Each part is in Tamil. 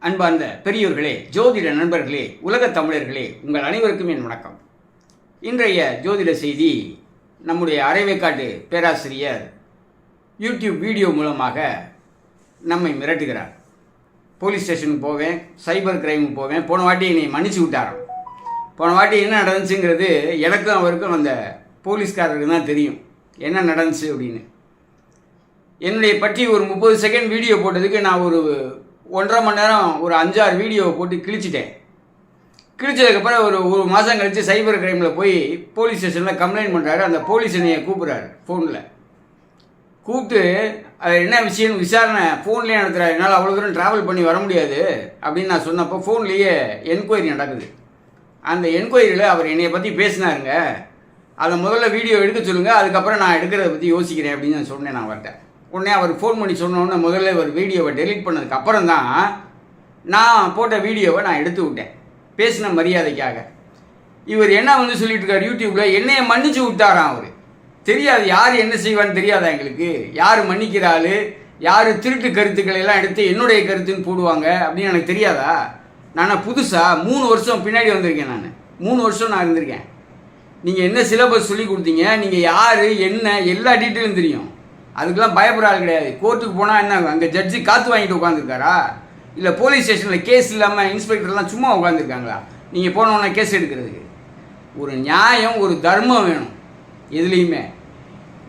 அன்பார்ந்த பெரியோர்களே ஜோதிட நண்பர்களே உலகத் தமிழர்களே உங்கள் அனைவருக்கும் என் வணக்கம். இன்றைய ஜோதிட செய்தி நம்முடைய அரைவேக்காட்டு பேராசிரியர் யூடியூப் வீடியோ மூலமாக நம்மை மிரட்டுகிறார். போலீஸ் ஸ்டேஷனுக்கு போவேன் சைபர் கிரைமுக்கு போவேன் போன வாட்டி என்னை மன்னிச்சு விட்டாராம். போன வாட்டி என்ன நடந்துச்சுங்கிறது எனக்கும் அவருக்கும் அந்த போலீஸ்காரருக்கு தான் தெரியும். என்ன நடந்துச்சு அப்படின்னு. என்னுடைய பற்றி ஒரு முப்பது செகண்ட் வீடியோ போட்டதுக்கு நான் ஒரு ஒன்றரை மணி நேரம் ஒரு அஞ்சாறு வீடியோவை போட்டு கிழிச்சிட்டேன். கிழிச்சதுக்கப்புறம் ஒரு ஒரு மாதம் கழித்து சைபர் கிரைமில் போய் போலீஸ் ஸ்டேஷனில் கம்ப்ளைண்ட் பண்ணுறாரு அந்த போலீஸ் என்னையை கூப்பிட்றாரு ஃபோனில் கூப்பிட்டு அது என்ன விஷயம்னு விசாரணை ஃபோன்லேயே நடத்துகிறாரு என்னால் அவ்வளோ தூரம் ட்ராவல் பண்ணி வர முடியாது. அப்படின்னு நான் சொன்னப்போ ஃபோன்லேயே என்கொயரி நடக்குது. அந்த என்கொயரியில் அவர் என்னையை பற்றி பேசினாருங்க. அதை முதல்ல வீடியோ எடுக்க சொல்லுங்கள் அதுக்கப்புறம் நான் எடுக்கிறத பற்றி யோசிக்கிறேன். அப்படின்னு நான் சொன்னேன் நான் அவர்கிட்ட. உடனே அவர் ஃபோன் பண்ணி சொன்னோடனே முதல்ல ஒரு வீடியோவை டெலிட் பண்ணதுக்கு அப்புறம் தான் நான் போட்ட வீடியோவை நான் எடுத்து விட்டேன். பேசின மரியாதைக்காக. இவர் என்ன வந்து சொல்லிட்டு இருக்கார் யூடியூப்பில் என்னையை மன்னிச்சு விட்டாராம் அவர். தெரியாது யார் என்ன செய்வான்னு தெரியாதா எங்களுக்கு? யார் மன்னிக்கிறாள்? யார் திருட்டு கருத்துக்களை எல்லாம் எடுத்து என்னுடைய கருத்துன்னு போடுவாங்க அப்படின்னு எனக்கு தெரியாதா? நான் புதுசாக மூணு வருஷம் பின்னாடி வந்திருக்கேன் நான். மூணு வருஷம் நான் இருந்திருக்கேன். நீங்கள் என்ன சிலபஸ் சொல்லி கொடுத்தீங்க? நீங்கள் யார் என்ன எல்லா டீட்டெயிலும் தெரியும். அதுக்கெல்லாம் பயப்படுற ஆள் கிடையாது. கோர்ட்டுக்கு போனால் என்ன அங்கே ஜட்ஜி காற்று வாங்கிட்டு உட்காந்துருக்காரா இல்லை போலீஸ் ஸ்டேஷனில் கேஸ் இல்லாமல் இன்ஸ்பெக்டர்லாம் சும்மா உட்காந்துருக்காங்களா நீங்கள் போனோன்னே கேஸ் எடுக்கிறதுக்கு. ஒரு நியாயம் ஒரு தர்மம் வேணும். எதுலேயுமே.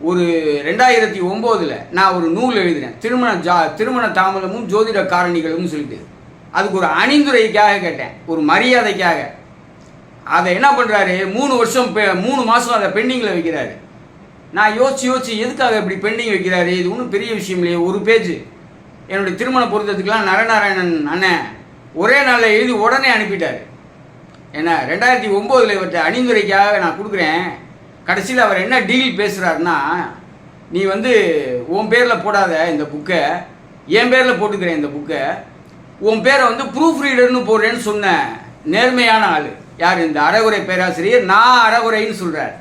ஒரு ரெண்டாயிரத்தி ஒம்போதில் நான் ஒரு நூல் எழுதினேன். திருமண ஜா திருமண தாமதமும் ஜோதிட காரணிகளும் சொல்லிட்டு. அதுக்கு ஒரு அணிந்துரைக்காக கேட்டேன். ஒரு மரியாதைக்காக. அதை என்ன பண்ணுறாரு மூணு வருஷம் பெ- மூணு மாதம் அதை பெண்டிங்கில் வைக்கிறாரு. நான் யோசிச்சு யோசிச்சு எதுக்காக இப்படி பெண்டிங் வைக்கிறாரு? இது ஒன்றும் பெரிய விஷயம் இல்லையே ஒரு பேஜ். என்னுடைய திருமண பொருத்தத்துக்கெல்லாம் நரநாராயணன் அண்ணன் ஒரே நாளில் எழுதி உடனே அனுப்பிட்டார். ஏன்னா ரெண்டாயிரத்தி ஒம்போதில் இவற்றை அணிந்துரைக்காக நான் கொடுக்குறேன். கடைசியில் அவர் என்ன டீல் பேசுகிறாருன்னா நீ வந்து உன் பேரில் போடாத இந்த புக்கை என் பேரில் போட்டுக்கிறேன் இந்த புக்கை உன் பேரை வந்து ப்ரூஃப் ரீடர்னு போடுறேன்னு சொன்ன நேர்மையான ஆள். யார்? இந்த அறகுறை பேராசிரியர் நான் அறகுறைன்னு சொல்கிறார்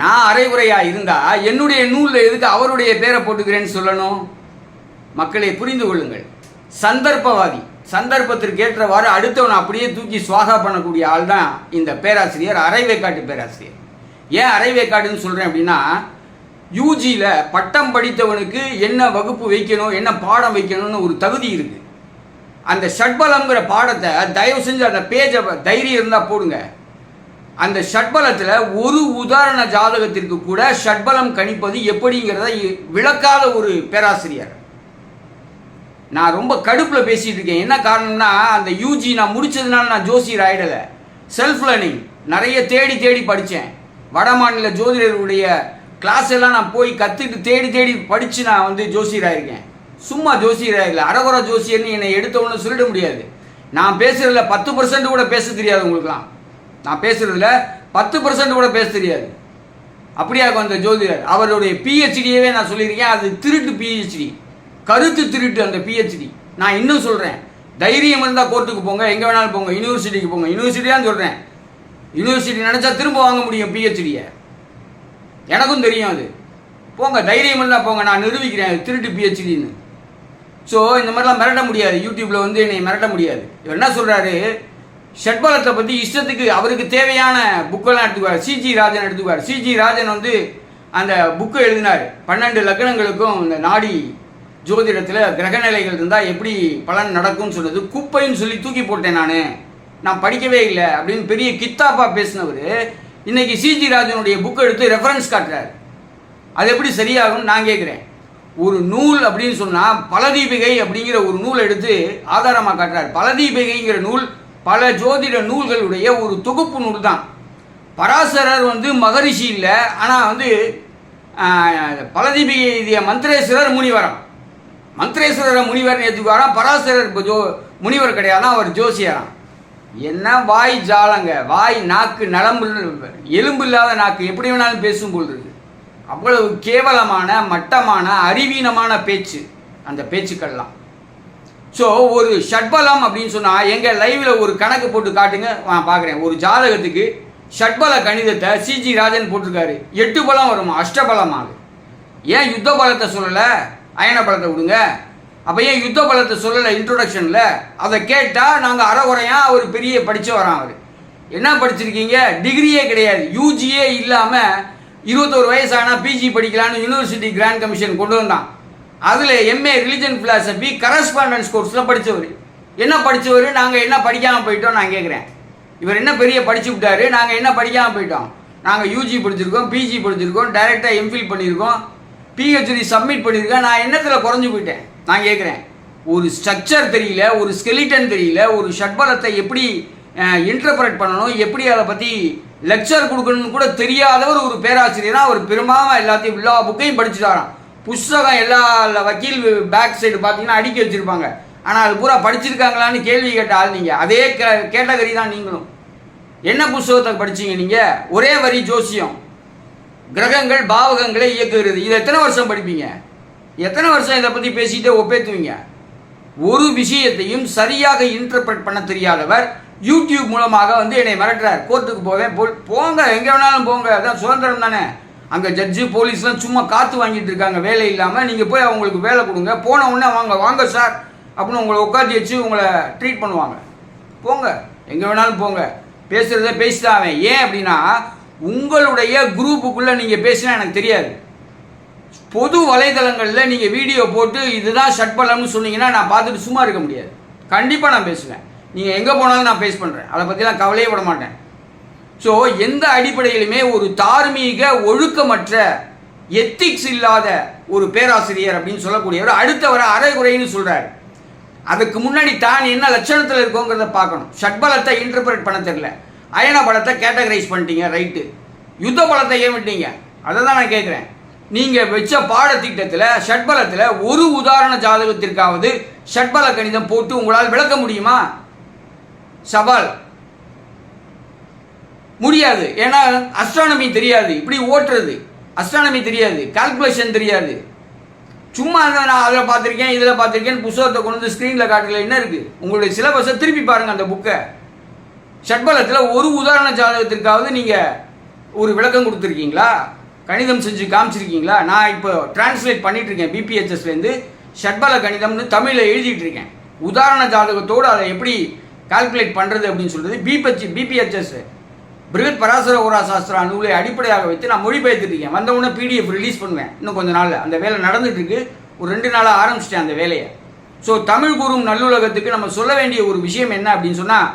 நான் அரைகுறையா இருந்தா என்னுடைய நூலில் எதுக்கு அவருடைய பேரை போட்டுக்கிறேன்னு சொல்லணும்? மக்களை புரிந்து கொள்ளுங்கள். சந்தர்ப்பவாதி சந்தர்ப்பத்திற்கு ஏற்றவாறு அடுத்தவனை அப்படியே தூக்கி சுவாகா பண்ணக்கூடிய ஆள் தான் இந்த பேராசிரியர் அரைவேக்காட்டு பேராசிரியர். ஏன் அரைவேக்காட்டுன்னு சொல்கிறேன் அப்படின்னா யூஜியில் பட்டம் படித்தவனுக்கு என்ன வகுப்பு வைக்கணும் என்ன பாடம் வைக்கணும்னு ஒரு தகுதி இருக்குது அந்த ஷட்பலம்ங்கிற பாடத்தை தயவு செஞ்சு அந்த பேஜை தைரியம் இருந்தால் போடுங்க. அந்த ஷட்பலத்தில் ஒரு உதாரண ஜாதகத்திற்கு கூட ஷட்பலம் கணிப்பது எப்படிங்கிறத விளக்காத ஒரு பேராசிரியர். நான் ரொம்ப கடுப்பில் பேசிகிட்டு இருக்கேன். என்ன காரணம்னா அந்த யூஜி நான் முடித்ததுனால நான் ஜோசியர் ஆயிடலை. செல்ஃப் லேர்னிங் நிறைய தேடி தேடி படித்தேன் வட மாநில ஜோதிடருடைய கிளாஸ் எல்லாம் நான் போய் கற்றுட்டு தேடி தேடி படித்து நான் வந்து ஜோசியராயிருக்கேன் சும்மா ஜோசியர் ஆகல அரகுர ஜோசியர்னு என்னை எடுத்தவொன்னு சொல்லிட முடியாது. நான் பேசுறதுல பத்து பர்சன்ட் கூட பேச தெரியாது உங்களுக்குலாம் நான் பேசுறதுல பத்து பர்சன்ட் கூட பேச தெரியாது. அப்படியாக அந்த ஜோதிடர்? அவருடைய பிஹெச்டியவே நான் சொல்லியிருக்கேன். அது திருட்டு பிஹெச்டி கருத்து திருட்டு அந்த பிஹெச்டி நான் இன்னும் சொல்கிறேன் தைரியம் இருந்தால் கோர்ட்டுக்கு போங்க. எங்கே வேணாலும் போங்க. யூனிவர்சிட்டிக்கு போங்க. யூனிவர்சிட்டி தான் சொல்கிறேன் யூனிவர்சிட்டி நினச்சா திரும்ப வாங்க முடியும் பிஹெச்டியை எனக்கும் தெரியும் அது. போங்க. தைரியம் இருந்தால் போங்க. நான் நிரூபிக்கிறேன். திருட்டு பிஹெச்டின்னு ஸோ இந்த மாதிரிலாம் மிரட்ட முடியாது. யூடியூப்பில் வந்து என்னை மிரட்ட முடியாது. இவர் என்ன சொல்கிறாரு ஷட்பலத்தை பற்றி இஷ்டத்துக்கு அவருக்கு தேவையான புக்கெல்லாம் எடுத்துக்குவார். சிஜி ராஜன் எடுத்துக்குவார். சிஜி ராஜன் வந்து அந்த புக்கை எழுதினார். பன்னெண்டு லக்னங்களுக்கும் இந்த நாடி ஜோதிடத்தில் கிரகநிலைகள் இருந்தால் எப்படி பலன் நடக்கும்னு சொன்னது குப்பைன்னு சொல்லி தூக்கி போட்டேன் நான். நான் படிக்கவே இல்லை அப்படின்னு பெரிய கித்தாப்பா பேசினவர் இன்னைக்கு சிஜி ராஜனுடைய புக்கை எடுத்து ரெஃபரன்ஸ் காட்டுறாரு. அது எப்படி சரியாகும்னு நான் கேட்குறேன் ஒரு நூல் அப்படின்னு சொன்னால் பலதீபிகை அப்படிங்கிற ஒரு நூல் எடுத்து ஆதாரமாக காட்டுறார். பலதீபிகைங்கிற நூல் பல ஜோதிட நூல்களுடைய ஒரு தொகுப்பு நூல் தான் பராசரர் வந்து மகரிஷி இல்லை ஆனால் வந்து பலதீபி பலதீபிகை எழுதிய மந்திரேஸ்வரர் முனிவரம் மந்திரேஸ்வரர் முனிவர் ஏற்றுக்குவாராம் பராசரர் ஜோ முனிவர் கிடையாதான் அவர் ஜோசியாராம். என்ன வாய் ஜாலங்க வாய் நாக்கு நலம்பு எலும்பு இல்லாத நாக்கு எப்படி வேணாலும் பேசும் பொழுது அவ்வளவு கேவலமான மட்டமான அறிவீனமான பேச்சு அந்த பேச்சுக்கள்லாம். ஸோ ஒரு ஷட்பலம் அப்படின்னு சொன்னால் எங்கள் லைவில் ஒரு கணக்கு போட்டு காட்டுங்க நான் பார்க்குறேன் ஒரு ஜாதகத்துக்கு ஷட்பல கணிதத்தை சிஜி ராஜன் போட்டிருக்காரு. எட்டு பலம் வருமா? அஷ்டபலமா அது ஏன் யுத்த பலத்தை சொல்லலை? அயன பலத்தை விடுங்க. அப்போ ஏன் யுத்த பலத்தை சொல்லலை இன்ட்ரோடக்ஷனில் அதை கேட்டால் நாங்கள் அறகுறையாக அவர் பெரிய படித்து வரோம் அவர். என்ன படிச்சிருக்கீங்க? டிகிரியே கிடையாது. யூஜியே இல்லாமல் இருபத்தோரு வயசானா பிஜி படிக்கலான்னு யூனிவர்சிட்டி கிராண்ட் கமிஷன் கொண்டு வந்தான். அதில் எம்ஏ ரிலிஜன் ஃபிலாசபி கரஸ்பாண்டன்ஸ் கோர்ஸில் படித்தவர் என்ன படித்தவர் நாங்கள் என்ன படிக்காமல் போயிட்டோம் நான் கேட்குறேன் இவர் என்ன பெரிய படிச்சு விட்டாரு? நாங்கள் என்ன படிக்காமல் போயிட்டோம்? நாங்கள் யூஜி படிச்சிருக்கோம் பிஜி படிச்சிருக்கோம் டைரெக்டாக எம்ஃபில் பண்ணியிருக்கோம். பிஹெச்டி சப்மிட் பண்ணியிருக்கேன். நான் என்னத்தில் குறைஞ்சு போயிட்டேன். நான் கேட்குறேன் ஒரு ஸ்ட்ரக்சர் தெரியல ஒரு ஸ்கெலிட்டன் தெரியல ஒரு ஷட்பலத்தை எப்படி இன்டர்பிரட் பண்ணணும் எப்படி அதை பற்றி லெக்சர் கொடுக்கணும்னு கூட தெரியாதவர் ஒரு பேராசிரியராக அவர் பெரும்பாலும் எல்லாத்தையும் எல்லா புக்கையும் படிச்சுட்டாராம் புஸ்தகம் எல்லா வக்கீல் பேக் சைடு பார்த்தீங்கன்னா அடுக்கி வச்சுருப்பாங்க. ஆனால் அது பூரா படிச்சிருக்காங்களான்னு கேள்வி கேட்ட ஆள் நீங்கள் அதே கே கேட்டகரி தான் நீங்களும். என்ன புஸ்தகத்தை படிச்சீங்க நீங்கள் ஒரே வரி ஜோசியம். கிரகங்கள் பாவகங்களை இயக்குகிறது. இதை எத்தனை வருஷம் படிப்பீங்க? எத்தனை வருஷம் இதை பற்றி பேசிட்டே ஒப்பேத்துவீங்க? ஒரு விஷயத்தையும் சரியாக இன்டர்பிரட் பண்ண தெரியாதவர் யூடியூப் மூலமாக வந்து என்னை மிரட்டுறார். கோர்ட்டுக்கு போவேன். போ போங்க. எங்கே வேணாலும் போங்க. அதான் சுதந்திரம் தானே. அங்கே ஜட்ஜு போலீஸ்லாம் சும்மா காற்று வாங்கிட்டு இருக்காங்க. வேலை இல்லாமல் நீங்கள் போய் அவங்களுக்கு வேலை கொடுங்க. போன உடனே வாங்க வாங்க சார் அப்படின்னு உங்களை உட்காந்து வச்சு உங்களை ட்ரீட் பண்ணுவாங்க. போங்க. எங்கே வேணாலும் போங்க. பேசுகிறத பேசிதான் அவன் ஏன் அப்படின்னா உங்களுடைய குரூப்புக்குள்ளே நீங்கள் பேசினா எனக்கு தெரியாது. பொது வலைதளங்களில் நீங்கள் வீடியோ போட்டு இதுதான் ஷட்பலம்னு சொன்னீங்கன்னா நான் பார்த்துட்டு சும்மா இருக்க முடியாது. கண்டிப்பாக நான் பேசுவேன். நீங்கள் எங்கே போனாலும் நான் பேஸ் பண்ணுறேன் அதை பற்றிலாம் கவலையே விட மாட்டேன். ஸோ எந்த அடிப்படையிலுமே ஒரு தார்மீக ஒழுக்கமற்ற எத்திக்ஸ் இல்லாத ஒரு பேராசிரியர் அப்படின்னு சொல்லக்கூடியவர் அடுத்தவரை அரைகுறைன்னு சொல்கிறார் அதுக்கு முன்னாடி தான் என்ன லட்சணத்தில் இருக்கோங்கிறத பார்க்கணும். ஷட்பலத்தை இன்டர்பிரேட் பண்ண தெரியல. அயன பலத்தை கேட்டகரைஸ் பண்ணிட்டீங்க ரைட்டு யுத்த பலத்தை ஏன் விட்டீங்க? அதை தான் நான் கேட்குறேன். நீங்கள் வச்ச பாடத்திட்டத்தில் ஷட்பலத்தில் ஒரு உதாரண ஜாதகத்திற்காவது ஷட்பல கணிதம் போட்டு உங்களால் விளக்க முடியுமா? சவால். முடியாது. ஏன்னா அஸ்ட்ரானமி தெரியாது. இப்படி ஓட்டுறது. அஸ்ட்ரானமி தெரியாது. கால்குலேஷன் தெரியாது. சும்மா நான் அதில் பார்த்துருக்கேன் இதில் பார்த்துருக்கேன் புஸ்தகத்தை கொண்டு வந்து ஸ்க்ரீனில் காட்டுல என்ன இருக்குது உங்களுடைய சிலபஸை திருப்பி பாருங்கள் அந்த புக்கை ஷட்பலத்தில் ஒரு உதாரண ஜாதகத்திற்காவது நீங்கள் ஒரு விளக்கம் கொடுத்துருக்கீங்களா? கணிதம் செஞ்சு காமிச்சிருக்கீங்களா? நான் இப்போ டிரான்ஸ்லேட் பண்ணிட்டு இருக்கேன் பிபிஹெச்எஸ்லேருந்து ஷட்பல கணிதம்னு தமிழில் எழுதிட்டு இருக்கேன் உதாரண ஜாதகத்தோடு அதை எப்படி கால்குலேட் பண்ணுறது அப்படின்னு சொல்கிறது பிபிஹெச் பிபிஹெச்எஸ் பிரகத் பராசர ஓரா சாஸ்திரா நூலை அடிப்படையாக வைத்து நான் மொழிபெயர்த்துட்டு இருக்கேன். வந்த உடனே பிடிஎஃப் ரிலீஸ் பண்ணுவேன். இன்னும் கொஞ்ச நாளில். அந்த வேலை நடந்துட்டு இருக்கு ஒரு ரெண்டு நாளாக ஆரம்பிச்சிட்டேன் அந்த வேலையை. ஸோ தமிழ் கூறும் நல்லுலகத்துக்கு நம்ம சொல்ல வேண்டிய ஒரு விஷயம் என்ன அப்படின்னு சொன்னால்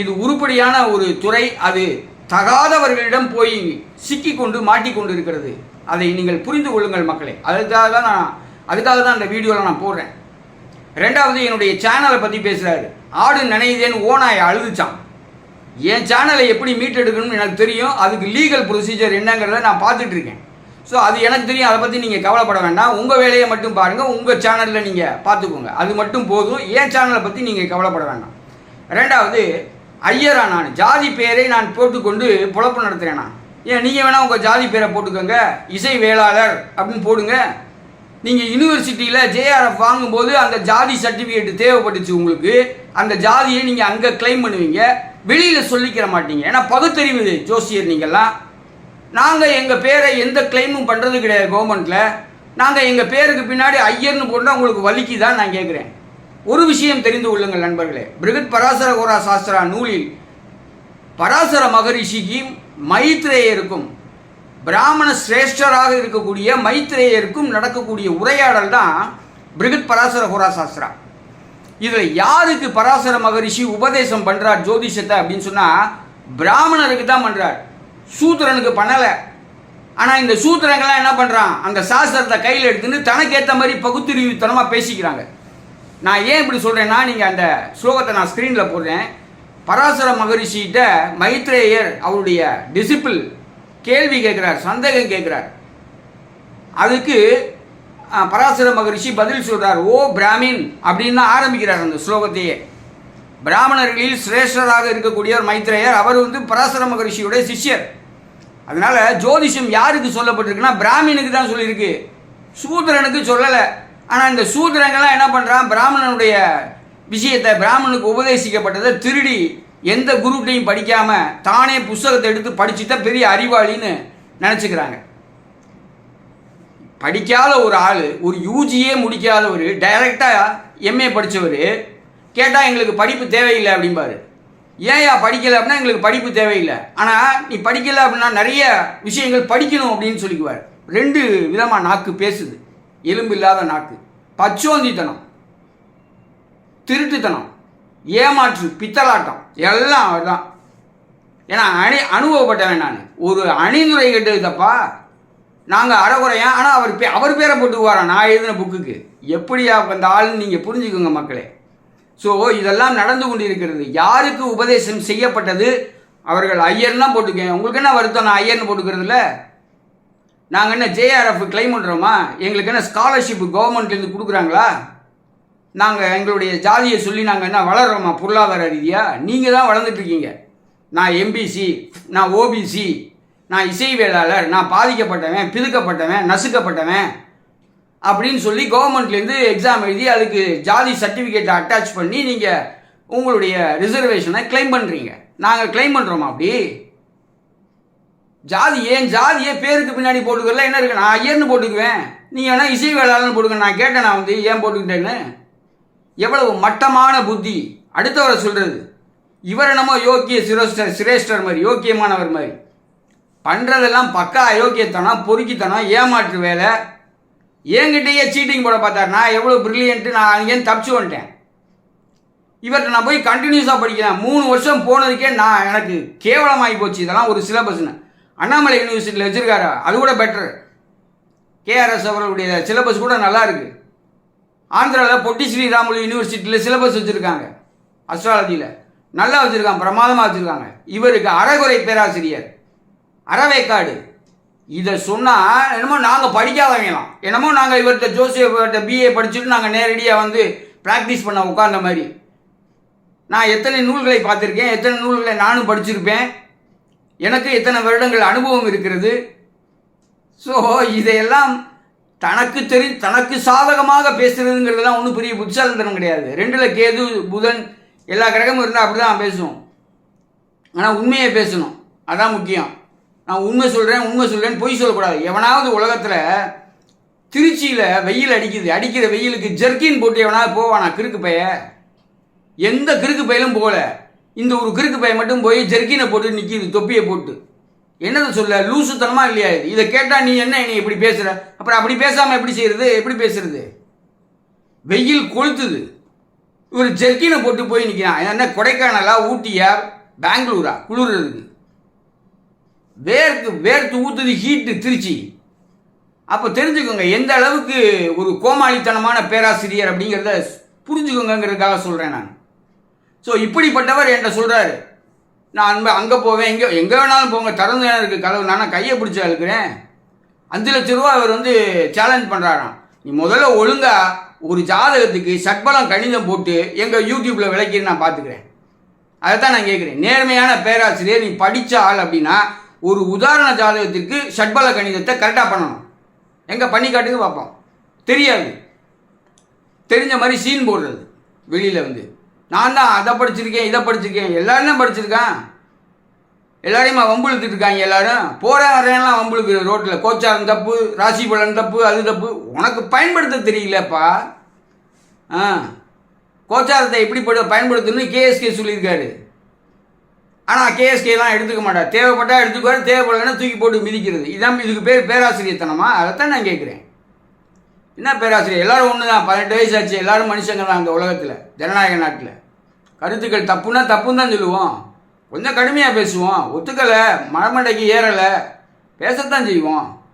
இது உருப்படியான ஒரு துறை. அது தகாதவர்களிடம் போய் சிக்கி கொண்டு மாட்டிக்கொண்டு இருக்கிறது அதை நீங்கள் புரிந்து கொள்ளுங்கள் மக்களே. அதுக்காக தான் நான் அதுக்காக தான் அந்த வீடியோவில் நான் போடுறேன். ரெண்டாவது என்னுடைய சேனலை பற்றி பேசுகிறாரு ஆடு நினைதேன்னு ஓனாயை அழுதுச்சான் என் சேனலை எப்படி மீட்டெடுக்கணும்னு எனக்கு தெரியும். அதுக்கு லீகல் ப்ரொசீஜர் என்னங்கிறத நான் பார்த்துட்டு இருக்கேன் ஸோ அது எனக்கு தெரியும். அதை பற்றி நீங்கள் கவலைப்பட வேண்டாம். உங்கள் வேலையை மட்டும் பாருங்கள் உங்கள் சேனலில் நீங்கள் பார்த்துக்கோங்க. அது மட்டும் போதும். என் சேனலை பற்றி நீங்கள் கவலைப்பட வேண்டாம். ரெண்டாவது ஐயரா நான். ஜாதி பேரை நான் போட்டுக்கொண்டு புழப்பு நடத்துகிறேனா ஏன் நீங்கள் வேணால் உங்கள் ஜாதி பேரை போட்டுக்கோங்க. இசை வேளாளர் அப்படின்னு போடுங்க. நீங்கள் யூனிவர்சிட்டியில் ஜேஆர்எஃப் வாங்கும்போது அந்த ஜாதி சர்டிஃபிகேட் தேவைப்பட்டுச்சு உங்களுக்கு. அந்த ஜாதியை நீங்கள் அங்கே கிளைம் பண்ணுவீங்க. வெளியில் சொல்லிக்கிற மாட்டீங்க. ஏன்னா பகுத்தறிவு ஜோசியர் நீங்கள்லாம் நாங்கள் எங்கள் பேரை எந்த கிளைமும் பண்ணுறது கிடையாது கவர்மெண்ட்டில் நாங்கள் எங்கள் பேருக்கு பின்னாடி ஐயர்னு போட்டால் உங்களுக்கு வலிக்கு தான் நான் கேட்குறேன் ஒரு விஷயம் தெரிந்து கொள்ளுங்கள் நண்பர்களே. பிருகத் பராசர கோரா சாஸ்திரா நூலில் பராசர மகரிஷிக்கும் மைத்ரேயருக்கும் பிராமண சிரேஷ்டராக இருக்கக்கூடிய மைத்ரேயருக்கும் நடக்கக்கூடிய உரையாடல் தான் பிருகத் பராசர ஹோரா சாஸ்திரா. இதில் யாருக்கு பராசர மகரிஷி உபதேசம் பண்ணுறார் ஜோதிஷத்தை அப்படின்னு சொன்னால் பிராமணருக்கு தான் பண்ணுறார் சூத்திரனுக்கு பண்ணலை. ஆனால் இந்த சூத்திரங்கள்லாம் என்ன பண்ணுறான் அந்த சாஸ்திரத்தை கையில் எடுத்துன்னு தனக்கு ஏற்ற மாதிரி பகுத்தறிவுத்தனமாக பேசிக்கிறாங்க. நான் ஏன் இப்படி சொல்கிறேன்னா நீங்கள் அந்த ஸ்லோகத்தை நான் ஸ்க்ரீனில் போடுறேன். பராசர மகரிஷிகிட்ட மைத்ரேயர் அவருடைய டிசிப்பிள் கேள்வி கேட்குறார் சந்தேகம் கேட்குறார். அதுக்கு பராசர மகரிஷி பதில் சொல்கிறார் ஓ பிராமின் அப்படின்னு தான் ஆரம்பிக்கிறார் அந்த ஸ்லோகத்தையே. பிராமணர்களில் சிரேஷ்டராக இருக்கக்கூடியவர் மைத்ரேயர் அவர் வந்து பராசர மகரிஷியுடைய சிஷ்யர். அதனால ஜோதிஷம் யாருக்கு சொல்லப்பட்டிருக்குன்னா பிராமினுக்கு தான் சொல்லியிருக்கு. சூத்திரனுக்கு சொல்லலை. ஆனால் இந்த சூத்திரங்கள்லாம் என்ன பண்ணுறான் பிராமணனுடைய விஷயத்தை பிராமணனுக்கு உபதேசிக்கப்பட்டதை திருடி எந்த குருட்டையும் படிக்காமல் தானே புஸ்தகத்தை எடுத்து படிச்சுட்டா பெரிய அறிவாளின்னு நினச்சிக்கிறாங்க. படிக்காத ஒரு ஆள் ஒரு யூஜியே முடிக்காதவர் டைரெக்டாக எம்ஏ படித்தவர் கேட்டால் எங்களுக்கு படிப்பு தேவையில்லை அப்படிம்பாரு. ஏன்யா படிக்கலை அப்படின்னா எங்களுக்கு படிப்பு தேவையில்லை. ஆனால் நீ படிக்கலை அப்படின்னா நிறைய விஷயங்கள் படிக்கணும் அப்படின்னு சொல்லிக்குவார். ரெண்டு விதமாக நாக்கு பேசுது. எலும்பு இல்லாத நாக்கு. பச்சோந்தித்தனம். திருட்டுத்தனம். ஏமாற்று பித்தலாட்டம். எல்லாம் அவர்தான். ஏன்னா அணி அனுபவப்பட்டவன் நான். ஒரு அணிந்துரை கெட்டது தப்பா? நாங்கள் அறகுறையா ஆனால் அவர் பே அவர் பேரை போட்டுக்குவாராம் நான் எழுதின புக்குக்கு எப்படியா அந்த ஆள்னு நீங்கள் புரிஞ்சுக்கோங்க மக்களே. ஸோ இதெல்லாம் நடந்து கொண்டிருக்கிறது. யாருக்கு உபதேசம் செய்யப்பட்டது? அவர்கள் ஐயர்லாம் போட்டுக்கேன். உங்களுக்கு என்ன வருத்தம்? நான் ஐயர்னு போட்டுக்கிறதுல நாங்கள் என்ன ஜேஆர்எஃப் கிளைம் பண்ணுறோமா எங்களுக்கு என்ன ஸ்காலர்ஷிப் கவர்மெண்ட்லேருந்து கொடுக்குறாங்களா? நாங்கள் எங்களுடைய ஜாதியை சொல்லி நாங்கள் என்ன வளர்கிறோமா பொருளாதார ரீதியாக நீங்கள் தான் வளர்ந்துட்டுருக்கீங்க நான் எம்பிசி நான் ஓபிசி நான் இசை வேளாளர் நான் பாதிக்கப்பட்டவன் பிதுக்கப்பட்டவன் நசுக்கப்பட்டவன் அப்படின்னு சொல்லி கவர்மெண்ட்லேருந்து எக்ஸாம் எழுதி அதுக்கு ஜாதி சர்டிஃபிகேட்டை அட்டாச் பண்ணி நீங்கள் உங்களுடைய ரிசர்வேஷனை கிளைம் பண்ணுறீங்க நாங்கள் கிளைம் பண்ணுறோமா அப்படி? ஜாதி ஏன் ஜாதியே பேருக்கு பின்னாடி போட்டுக்கல என்ன இருக்கு? நான் ஐயர்னு போட்டுக்குவேன். நீங்கள் வேணா இசை வேளாளர்னு போட்டுக்க நான் கேட்டேன் நான் வந்து ஏன் போட்டுக்கிட்டேன்னு. எவ்வளவு மட்டமான புத்தி. அடுத்தவரை சொல்கிறது இவர் என்னமோ யோக்கிய சிரேஷ்டர் சிரேஷ்டர் மாதிரி யோக்கியமானவர் மாதிரி. பண்ணுறதெல்லாம் பக்கா அயோக்கியத்தனம் பொறுக்கித்தனம் ஏமாற்று வேலை. என்கிட்டயே சீட்டிங் போட பார்த்தார். நான் எவ்வளோ ப்ரில்லியன்ட்டு நான் அங்கேருந்து தப்பிச்சு வந்துட்டேன். இவர்கிட்ட நான் போய் கண்டினியூஸாக படிக்கிறேன். மூணு வருஷம் போனதுக்கே நான் எனக்கு கேவலமாகி போச்சு. இதெல்லாம் ஒரு சிலபஸ்னு அண்ணாமலை யூனிவர்சிட்டியில் வச்சுருக்காரு. அது கூட பெட்டர் கேஆர்எஸ் அவர்களுடைய சிலபஸ் கூட நல்லா இருக்குது ஆந்திராவில் பொட்டி ஸ்ரீராமுலு யூனிவர்சிட்டியில் சிலபஸ் வச்சுருக்காங்க. அஸ்ட்ராலஜியில் நல்லா வச்சுருக்காங்க. பிரமாதமாக வச்சுருக்காங்க. இவருக்கு அறகுறை பேராசிரியர். அறவேக்காடு இதை சொன்னால் என்னமோ நாங்கள் படிக்காதவங்களாம் என்னமோ நாங்கள் இவர்கிட்ட ஜோசியர்கிட்ட பிஏ படிச்சுட்டு நாங்கள் நேரடியாக வந்து ப்ராக்டிஸ் பண்ண உட்கார்ந்த மாதிரி. நான் எத்தனை நூல்களை பார்த்துருக்கேன் எத்தனை நூல்களை நானும் படிச்சிருப்பேன். எனக்கு எத்தனை வருடங்கள் அனுபவம் இருக்கிறது. ஸோ இதையெல்லாம் தனக்கு தெரி தனக்கு சாதகமாக பேசுகிறதுங்கிறதுலாம் ஒன்றும் பெரிய புத்திசாலித்தனம் கிடையாது. ரெண்டில் கேது புதன் எல்லா கிரகமும் இருந்தால் அப்படி தான் பேசுவோம். ஆனால் உண்மையை பேசணும். அதான் முக்கியம். நான் உண்மை சொல்கிறேன் உண்மை சொல்கிறேன்னு பொய் சொல்லக்கூடாது. எவனாவது உலகத்தில் திருச்சியில் வெயில் அடிக்குது அடிக்கிற வெயிலுக்கு ஜெர்கின் போட்டு எவனாவது போவானா? கிறுக்கு பைய. எந்த கிறுக்கு பையிலும் போகல. இந்த ஒரு கிறுக்கு பைய மட்டும் போய் ஜெர்கினை போட்டு நிற்கிது தொப்பியை போட்டு. என்னது சொல்ல? லூசுத்தனமா இல்லையா இது? இதை கேட்டால் நீ என்ன நீ இப்படி பேசுகிற அப்புறம் அப்படி பேசாமல் எப்படி செய்கிறது எப்படி பேசுறது? வெயில் கொளுத்துது. இவர் ஜெர்கினை போட்டு போய் நிற்கிறான் என்ன கொடைக்கானலா ஊட்டியா? பெங்களூரா? குளிர்றதுக்கு. வேர்க்கு வேர்த்து ஊற்றுது ஹீட்டு திருச்சி. அப்போ தெரிஞ்சுக்கோங்க எந்த அளவுக்கு ஒரு கோமாளித்தனமான பேராசிரியர் அப்படிங்கிறத புரிஞ்சுக்கோங்கிறதுக்காக சொல்கிறேன் நான். ஸோ இப்படிப்பட்டவர் என்கிட்ட சொல்கிறாரு நான் அன்பு அங்கே போவேன் எங்கே எங்கே வேணாலும் போங்க திறந்து இருக்குது கதவு நானும் கையை பிடிச்சி அழுக்கிறேன்? அஞ்சு லட்ச ரூபா அவர் வந்து சேலஞ்ச் பண்ணுறாராம் நீ முதல்ல ஒழுங்காக ஒரு ஜாதகத்துக்கு சட்பலம் கணிதம் போட்டு எங்கள் யூடியூப்பில் விளக்கி நான் பார்த்துக்கிறேன். அதை தான் நான் கேட்குறேன். நேர்மையான பேராசிரியர் நீ படித்த ஆள் அப்படின்னா ஒரு உதாரண ஜாதகத்திற்கு ஷட்பல கணிதத்தை கரெக்டாக பண்ணணும். எங்கே பண்ணி காட்டுங்க பார்ப்போம். தெரியாது. தெரிஞ்ச மாதிரி சீன் போடுறது. வெளியில் வந்து. நான் தான் அதை படிச்சிருக்கேன் இதை படிச்சிருக்கேன். எல்லாருமே படிச்சிருக்கேன் படிச்சிருக்கான். எல்லாரையுமா வம்புழுத்துட்டு இருக்காங்க எல்லாரும். போகிறேன் வரேன்லாம் வம்புழுக்கு ரோட்டில் கோச்சாரம் தப்பு ராசி பலன் தப்பு அது தப்பு. உனக்கு பயன்படுத்த தெரியலப்பா. ஆ. கோச்சாரத்தை எப்படி பயன்படுத்தணும்னு கேஎஸ்கே சொல்லியிருக்காரு. ஆனால் கேஎஸ்கேலாம் எடுத்துக்க மாட்டார். தேவைப்பட்டால் எடுத்துக்குவார் தேவைப்படலைன்னா தூக்கி போட்டு மிதிக்கிறது. இதான் இதுக்கு பேர் பேராசிரியத்தனமா? அதைத்தான் நான் கேட்குறேன். என்ன பேராசிரியர்? எல்லாரும் ஒன்று தான் பதினெட்டு வயசு ஆச்சு எல்லாரும் மனுஷங்க தான் அந்த உலகத்தில். ஜனநாயக நாட்டில். கருத்துக்கள் தப்புன்னா தப்புன்னு தான் சொல்லுவோம். கொஞ்சம் கடுமையாக பேசுவோம். ஒத்துக்கலை. மரமண்டைக்கு ஏறலை. பேசத்தான் செய்வோம்.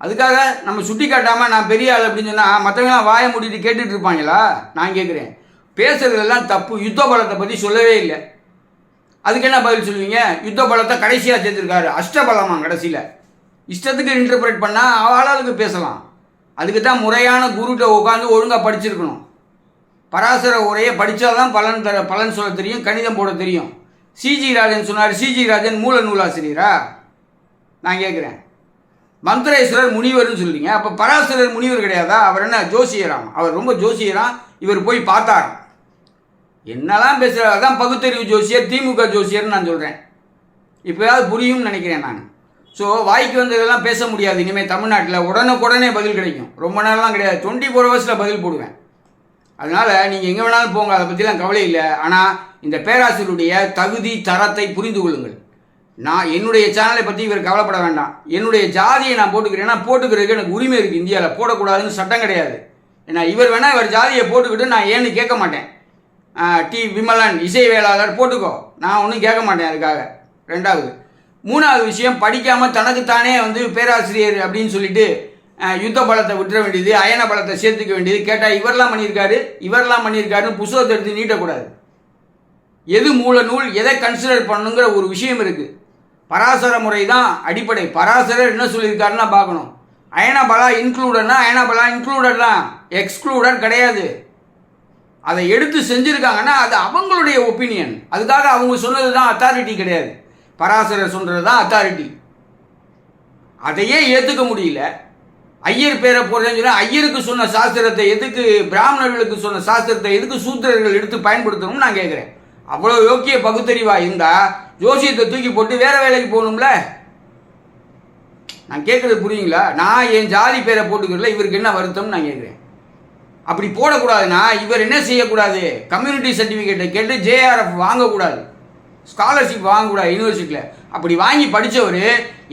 அதுக்காக நம்ம சுட்டி காட்டாமல் நான் பெரிய ஆள் அப்படின்னு சொன்னால் மற்றவங்களாம் வாயை மூடிட்டு கேட்டுட்டு இருப்பாங்களா? நான் கேட்குறேன். பேசுகிறதெல்லாம் தப்பு. யுத்த பலத்தை பற்றி சொல்லவே இல்லை. அதுக்கு என்ன பதில் சொல்லுவீங்க? யுத்த பலத்தை கடைசியாக சேர்த்துருக்காரு. அஷ்டபலமா கடைசியில். இஷ்டத்துக்கு இன்டர்பிரேட் பண்ணால் ஆளாளுக்கு பேசலாம். அதுக்கு தான் முறையான குருகிட்ட உட்காந்து ஒழுங்காக படிச்சிருக்கணும். பராசர உரையை படித்தாதான் பலன் தர பலன் சொல்ல தெரியும் கணிதம் போட தெரியும். சிஜி ராஜன் சொன்னார் சிஜி ராஜன் மூல நூலாசிரியரா? நான் கேட்குறேன் மந்திரேஸ்வரர் முனிவர்னு சொல்கிறீங்க அப்போ பராசரர் முனிவர் கிடையாதா? அவர் என்ன ஜோசியராம்? அவர் ரொம்ப ஜோசியராம் இவர் போய் பார்த்தாராம் என்னெல்லாம் பேசுகிறார் அதான் பகுத்தறிவு ஜோசியர் திமுக ஜோசியர்னு நான் சொல்கிறேன் இப்போயாவது புரியும்னு நினைக்கிறேன் நான். ஸோ வாய்க்கு வந்ததெல்லாம் பேச முடியாது. இனிமேல் தமிழ்நாட்டில் உடனுக்குடனே பதில் கிடைக்கும். ரொம்ப நேரம்லாம் கிடையாது. டுவெண்ட்டி ஃபோர் ஹவர்ஸில் பதில் போடுவேன். அதனால் நீங்கள் எங்கே வேணாலும் போங்க. அதை பற்றிலாம் கவலை இல்லை. ஆனால் இந்த பேராசிரியருடைய தகுதி தரத்தை புரிந்து கொள்ளுங்கள். நான் என்னுடைய சேனலை பற்றி இவர் கவலைப்பட வேண்டாம். என்னுடைய ஜாதியை நான் போட்டுக்கிறேன் போட்டுக்கிறதுக்கு எனக்கு உரிமை இருக்குது இந்தியாவில் போடக்கூடாதுன்னு சட்டம் கிடையாது. ஏன்னா இவர் வேணால் இவர் ஜாதியை போட்டுக்கிட்டு நான் ஏன்னு கேட்க மாட்டேன். டி விமலன் இசை வேளாளர் போட்டுக்கோ. நான் ஒன்றும் கேட்க மாட்டேன் அதுக்காக. ரெண்டாவது. மூணாவது விஷயம் படிக்காமல் தனக்குத்தானே வந்து பேராசிரியர் அப்படின்னு சொல்லிட்டு யுத்த பலத்தை விட்டுற வேண்டியது அயன பலத்தை சேர்த்துக்க வேண்டியது. கேட்டால் இவரெல்லாம் பண்ணியிருக்காரு இவரெல்லாம் பண்ணியிருக்காருன்னு புஸ்தகத்தை எடுத்து நீட்டக்கூடாது. எது மூல நூல் எதை கன்சிடர் பண்ணணுங்கிற ஒரு விஷயம் இருக்குது பராசர முறை தான் அடிப்படை. பராசரர் என்ன சொல்லியிருக்காருன்னா பார்க்கணும். அயனபலா இன்க்ளூடட்னா அயனபலா இன்க்ளூடட் தான் எக்ஸ்க்ளூடட் கிடையாது. அதை எடுத்து செஞ்சுருக்காங்கன்னா அது அவங்களுடைய ஒப்பீனியன் அதுக்காக அவங்க சொன்னது தான் அத்தாரிட்டி கிடையாது. பராசரர் சொல்கிறது தான் அத்தாரிட்டி அதையே ஏற்றுக்க முடியல. ஐயர் பேரை போடுறதுன்னு சொல்லி ஐயருக்கு சொன்ன சாஸ்திரத்தை எதுக்கு பிராமணர்களுக்கு சொன்ன சாஸ்திரத்தை எதுக்கு சூத்திரர்கள் எடுத்து பயன்படுத்தணும்னு நான் கேட்குறேன் அவ்வளோ யோக்கிய பகுத்தறிவா இருந்தால் ஜோசியத்தை தூக்கி போட்டு வேற வேலைக்கு போகணும்ல? நான் கேட்குறது புரியுங்களா? நான் என் ஜாதி பேரை போட்டுக்கிறல இவருக்கு என்ன வருத்தம்னு நான் கேட்குறேன் அப்படி போடக்கூடாதுன்னா இவர் என்ன செய்யக்கூடாது? கம்யூனிட்டி சர்டிஃபிகேட்டை கேட்டு ஜேஆர்எஃப் வாங்கக்கூடாது. ஸ்காலர்ஷிப் வாங்கக்கூடாது யூனிவர்சிட்டியில் அப்படி வாங்கி படித்தவர்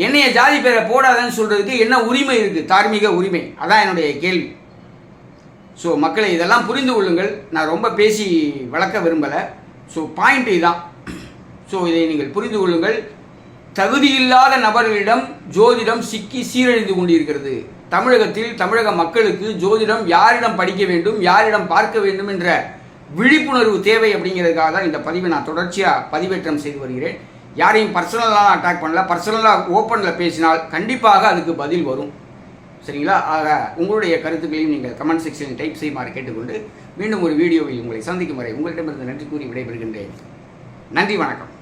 என்னைய ஜாதி பேரை போடாதன்னு சொல்கிறதுக்கு என்ன உரிமை இருக்குது தார்மீக உரிமை. அதான் என்னுடைய கேள்வி. ஸோ மக்களை இதெல்லாம் புரிந்து கொள்ளுங்கள். நான் ரொம்ப பேசி வளர்க்க விரும்பலை. ஸோ பாயிண்ட் இதுதான் ஸோ இதை நீங்கள் புரிந்து கொள்ளுங்கள். தகுதியில்லாத நபர்களிடம் ஜோதிடம் சிக்கி சீரழிந்து கொண்டிருக்கிறது. தமிழகத்தில் தமிழக மக்களுக்கு ஜோதிடம் யாரிடம் படிக்க வேண்டும் யாரிடம் பார்க்க வேண்டும் என்ற விழிப்புணர்வு தேவை அப்படிங்கிறதுக்காக தான் இந்த பதிவை நான் தொடர்ச்சியாக பதிவேற்றம் செய்து வருகிறேன். யாரையும் பர்சனலாக அட்டாக் பண்ணல பர்சனலாக ஓப்பனில் பேசினால் கண்டிப்பாக அதுக்கு பதில் வரும். சரிங்களா? ஆக உங்களுடைய கருத்துக்களையும் நீங்கள் கமெண்ட் செக்ஷனில் டைப் செய்யுமாறு கேட்டுக்கொண்டு மீண்டும் ஒரு வீடியோவில் உங்களை சந்திக்கும் வரை உங்களிடமிருந்து நன்றி கூறி விடைபெறுகின்றேன். நன்றி வணக்கம்.